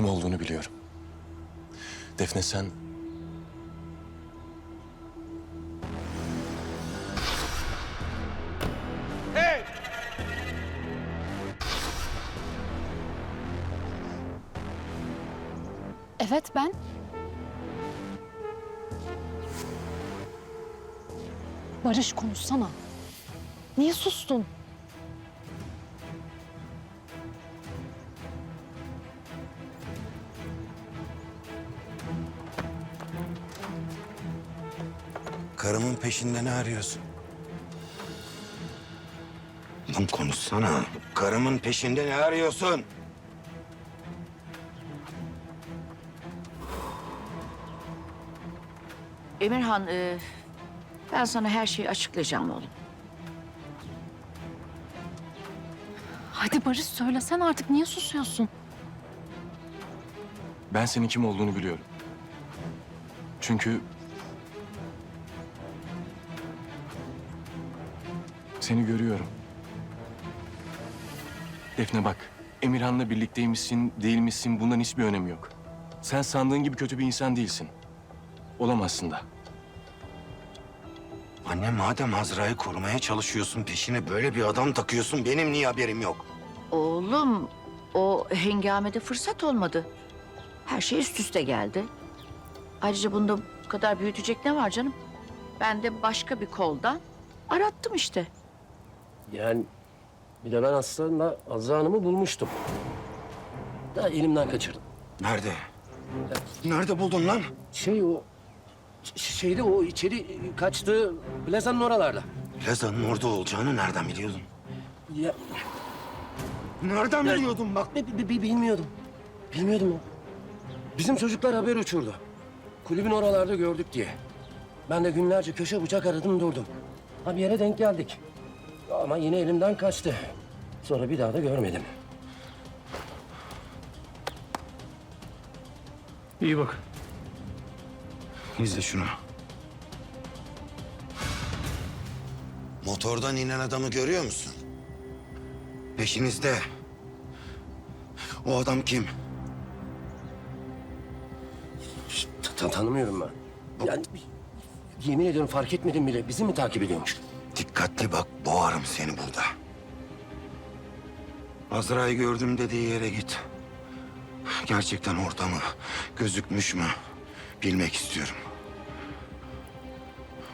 Kim olduğunu biliyorum. Defne sen... Evet ben. Barış konuşsana. Niye sustun? Karımın peşinde ne arıyorsun? Lan konuşsana. Karımın peşinde ne arıyorsun? Emirhan, e, ben sana her şeyi açıklayacağım oğlum. Hadi Barış söylesen artık niye susuyorsun? Ben senin kim olduğunu biliyorum. Çünkü... Seni görüyorum. Defne bak, Emirhan'la birlikteymişsin, değil misin bundan hiçbir önemi yok. Sen sandığın gibi kötü bir insan değilsin. Olamazsın da. Anne madem Azra'yı korumaya çalışıyorsun, peşine böyle bir adam takıyorsun, benim niye haberim yok? Oğlum, o hengamede fırsat olmadı. Her şey üst üste geldi. Ayrıca bunda bu kadar büyütecek ne var canım? Ben de başka bir koldan arattım işte. Yani bir de ben aslında Azra Hanım'ı bulmuştum. Da elimden kaçırdım. Nerede? Nerede buldun lan? Şey o ş- şeyde o içeri kaçtığı plazanın oralarda. Lazanın orada olacağını nereden biliyordun? Ya, Nereden biliyordun bak? bi- bi- bi- bilmiyordum. Bilmiyordum ya. Bizim çocuklar haber uçurdu. Kulübün oralarda gördük diye. Ben de günlerce köşe bıçak aradım durdum. Ha bir yere denk geldik. Ama yine elimden kaçtı. Sonra bir daha da görmedim. İyi bak. İzle şunu. Motordan inen adamı görüyor musun? Peşinizde. O adam kim? Ta- ta- tanımıyorum ben. Yani yemin ediyorum fark etmedim bile. Bizi mi takip ediyormuş? Dikkatli bak, boğarım seni burada. Azra'yı gördüm dediği yere git. Gerçekten orada mı, gözükmüş mü bilmek istiyorum.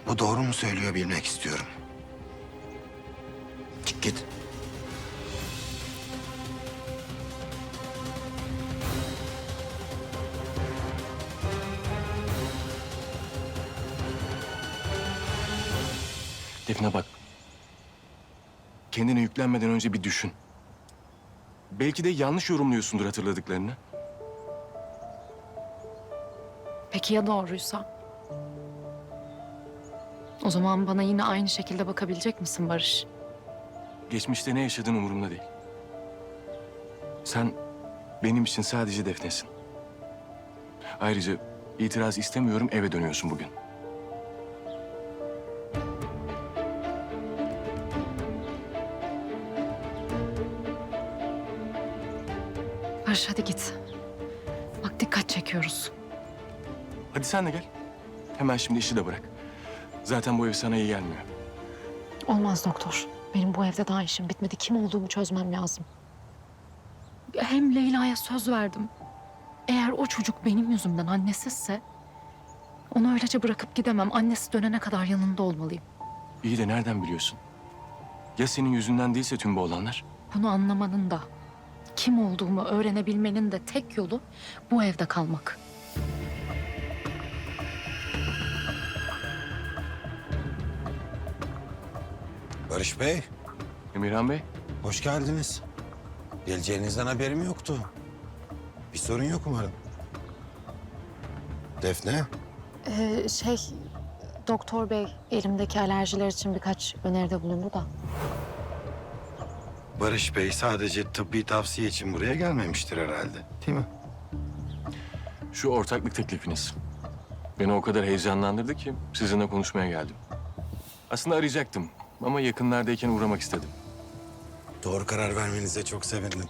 Bu doğru mu söylüyor bilmek istiyorum. Çık git. Defne bak. Kendine yüklenmeden önce bir düşün. Belki de yanlış yorumluyorsundur hatırladıklarını. Peki ya doğruysa? O zaman bana yine aynı şekilde bakabilecek misin Barış? Geçmişte ne yaşadığın umurumda değil. Sen benim için sadece Defne'sin. Ayrıca itiraz istemiyorum eve dönüyorsun bugün. Barış hadi git. Bak dikkat çekiyoruz. Hadi sen de gel. Hemen şimdi işi de bırak. Zaten bu ev sana iyi gelmiyor. Olmaz doktor. Benim bu evde daha işim bitmedi. Kim olduğumu çözmem lazım. Hem Leyla'ya söz verdim. Eğer o çocuk benim yüzümden annesizse... ...onu öylece bırakıp gidemem. Annesi dönene kadar yanında olmalıyım. İyi de nereden biliyorsun? Ya senin yüzünden değilse tüm bu olanlar? Bunu anlamanın da... ...kim olduğumu öğrenebilmenin de tek yolu... ...bu evde kalmak. Barış Bey, Emirhan Bey, hoş geldiniz. Geleceğinizden haberim yoktu. Bir sorun yok umarım. Defne, Ee, şey... Doktor bey elimdeki alerjiler için birkaç öneride bulundu da. Barış Bey sadece tıbbi tavsiye için buraya gelmemiştir herhalde. Değil mi? şu ortaklık teklifiniz. Beni o kadar heyecanlandırdı ki sizinle konuşmaya geldim. Aslında arayacaktım ama yakınlardayken uğramak istedim. Doğru karar vermenize çok sevindim.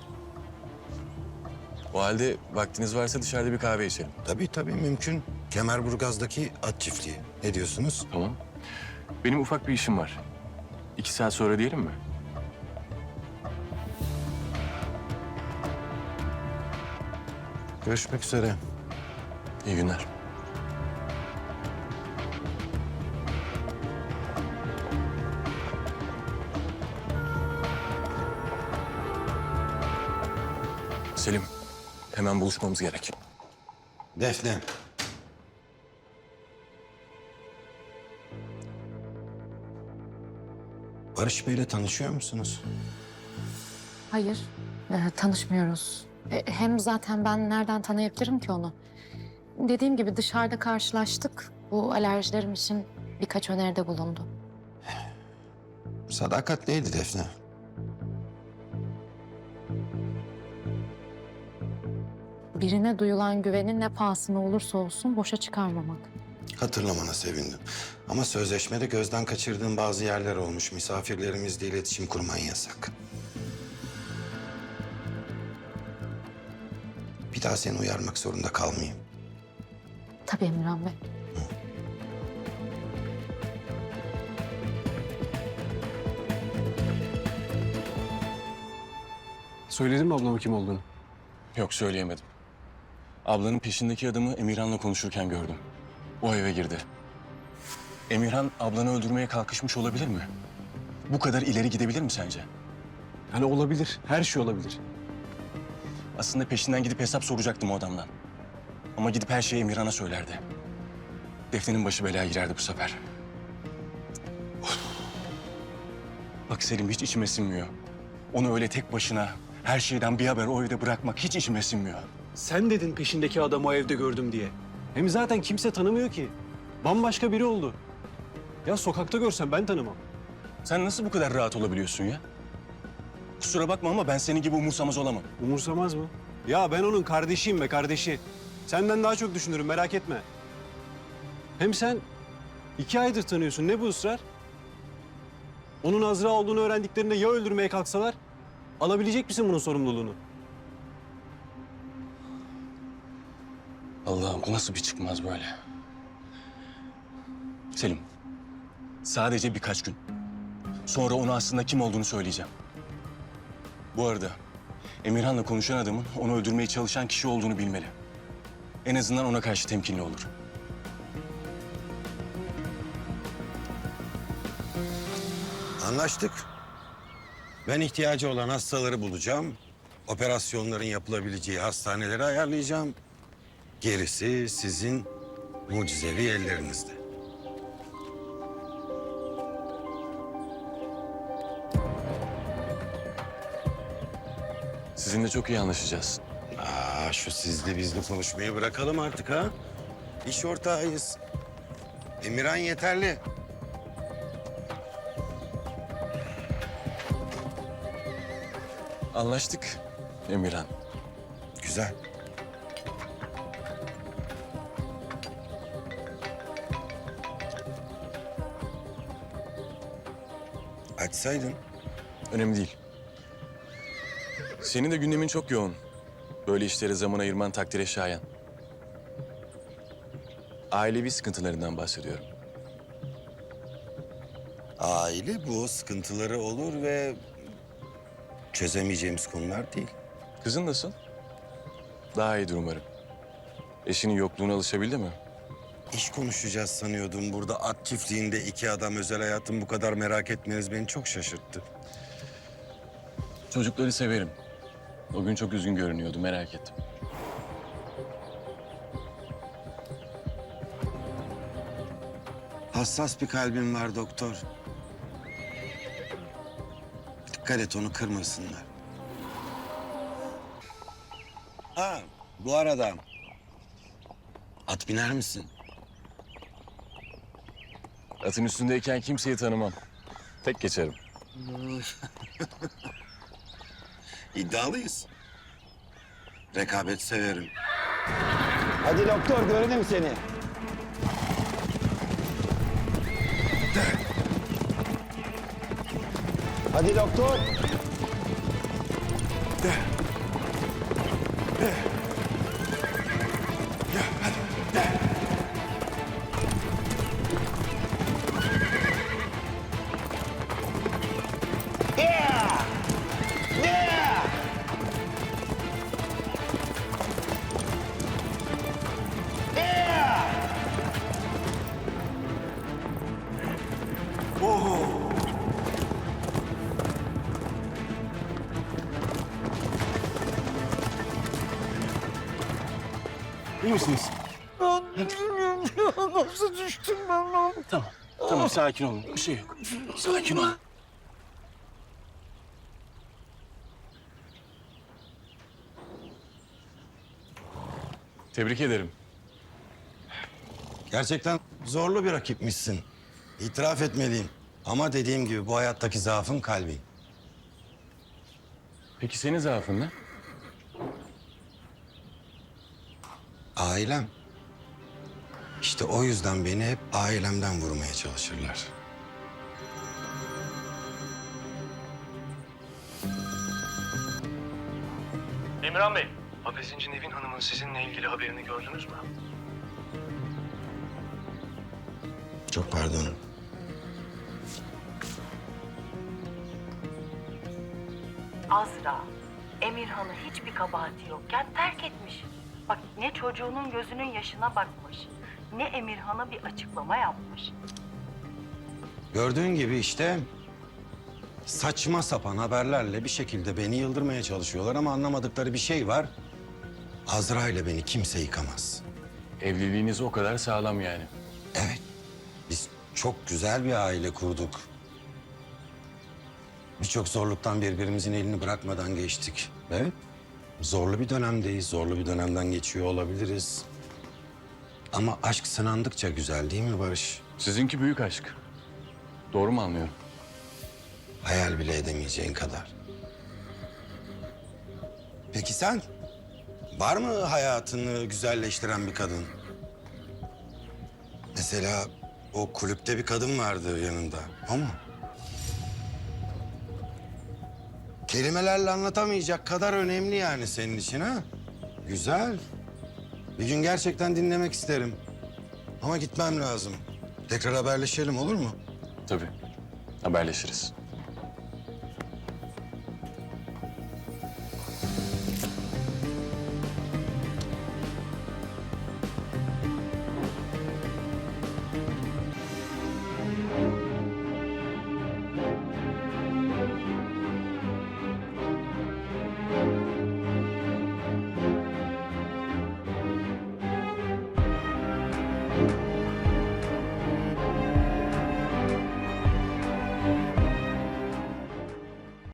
O halde vaktiniz varsa dışarıda bir kahve içelim. Tabii tabii mümkün. Kemerburgaz'daki at çiftliği. Ne diyorsunuz? Tamam. Benim ufak bir işim var. İki saat sonra diyelim mi? Görüşmek üzere. İyi günler. Selim, hemen buluşmamız gerek. Defne. Barış Bey'le tanışıyor musunuz? Hayır, e, tanışmıyoruz. E, hem zaten ben nereden tanıyabilirim ki onu? Dediğim gibi dışarıda karşılaştık. Bu alerjilerim için birkaç öneride bulundu. Sadakatliydi Defne. Birine duyulan güvenin ne pahasına olursa olsun boşa çıkarmamak. Hatırlamana sevindim. Ama sözleşmede gözden kaçırdığım bazı yerler olmuş. Misafirlerimizle iletişim kurman yasak. Daha seni uyarmak zorunda kalmayayım. Tabii Emirhan Bey. Söyledin mi ablama kim olduğunu? Yok söyleyemedim. Ablanın peşindeki adamı Emirhan'la konuşurken gördüm. O eve girdi. Emirhan ablanı öldürmeye kalkışmış olabilir mi? Bu kadar ileri gidebilir mi sence? Yani olabilir. Her şey olabilir. Aslında peşinden gidip hesap soracaktım o adamdan. Ama gidip her şeyi Emirhan'a söylerdi. Defne'nin başı belaya girerdi bu sefer. Of. Bak Selim hiç içime sinmiyor. Onu öyle tek başına her şeyden bir haber o evde bırakmak hiç içime sinmiyor. Sen dedin peşindeki adamı o evde gördüm diye. Hem zaten kimse tanımıyor ki. Bambaşka biri oldu. Ya sokakta görsem ben tanımam. Sen nasıl bu kadar rahat olabiliyorsun ya? Kusura bakma ama ben senin gibi umursamaz olamam. Umursamaz mı? Ya ben onun kardeşiyim be kardeşi. Senden daha çok düşünürüm merak etme. Hem sen iki aydır tanıyorsun. Ne bu ısrar? Onun Azra olduğunu öğrendiklerinde ya öldürmeye kalksalar? Alabilecek misin bunun sorumluluğunu? Allah'ım bu nasıl bir çıkmaz böyle? Selim, sadece birkaç gün. Sonra ona aslında kim olduğunu söyleyeceğim. Bu arada Emirhan'la konuşan adamın onu öldürmeye çalışan kişi olduğunu bilmeli. En azından ona karşı temkinli olur. Anlaştık. Ben ihtiyacı olan hastaları bulacağım. Operasyonların yapılabileceği hastaneleri ayarlayacağım. Gerisi sizin mucizevi ellerinizde. Sizinle çok iyi anlaşacağız. Aa, şu sizli bizli konuşmayı bırakalım artık ha. İş ortağıyız. Emirhan yeterli. Anlaştık Emirhan. Güzel. Açsaydın. Önemli değil. Senin de gündemin çok yoğun. Böyle işlere zaman ayırman takdire şayan. Ailevi sıkıntılarından bahsediyorum. Aile bu sıkıntıları olur ve çözemeyeceğimiz konular değil. Kızın nasıl? Daha iyidir umarım. Eşinin yokluğuna alışabildi mi? İş konuşacağız sanıyordum burada. At çiftliğinde iki adam özel hayatım bu kadar merak etmeniz beni çok şaşırttı. Çocukları severim. O gün çok üzgün görünüyordu, merak ettim. Hassas bir kalbim var doktor. Dikkat et onu kırmasınlar. Ha bu arada at biner misin? Atın üstündeyken kimseyi tanımam. Tek geçerim. İddialıyız. Rekabet severim. Hadi doktor görelim seni. Hadi doktor. İyi misiniz? Nasıl düştüm ben lan? Tamam. Tamam sakin olun. Bir şey yok. Sakin ol. Tebrik ederim. Gerçekten zorlu bir rakipmişsin. İtiraf etmeliyim. Ama dediğim gibi bu hayattaki zaafın kalbin. Peki senin zaafın ne? Ailem. İşte o yüzden beni hep ailemden vurmaya çalışırlar. Emirhan Bey, magazinci Nevin Hanım'ın sizinle ilgili haberini gördünüz mü? Çok pardon. Azra, Emirhan'ı hiçbir kabahati yokken terk etmiş. Bak ne çocuğunun gözünün yaşına bakmış, ne Emirhan'a bir açıklama yapmış. Gördüğün gibi işte saçma sapan haberlerle bir şekilde beni yıldırmaya çalışıyorlar ama anlamadıkları bir şey var. Azra ile beni kimse yıkamaz. Evliliğiniz o kadar sağlam yani. Evet, biz çok güzel bir aile kurduk. Birçok zorluktan birbirimizin elini bırakmadan geçtik. Evet, zorlu bir dönemdeyiz, zorlu bir dönemden geçiyor olabiliriz. Ama aşk sınandıkça güzel değil mi Barış? Sizinki büyük aşk. Doğru mu anlıyorum? Hayal bile edemeyeceğin kadar. Peki sen? Var mı hayatını güzelleştiren bir kadın? Mesela o kulüpte bir kadın vardı yanında. O mu? Kelimelerle anlatamayacak kadar önemli yani senin için ha? Güzel. Bir gün gerçekten dinlemek isterim. Ama gitmem lazım. Tekrar haberleşelim olur mu? Tabii. Haberleşiriz.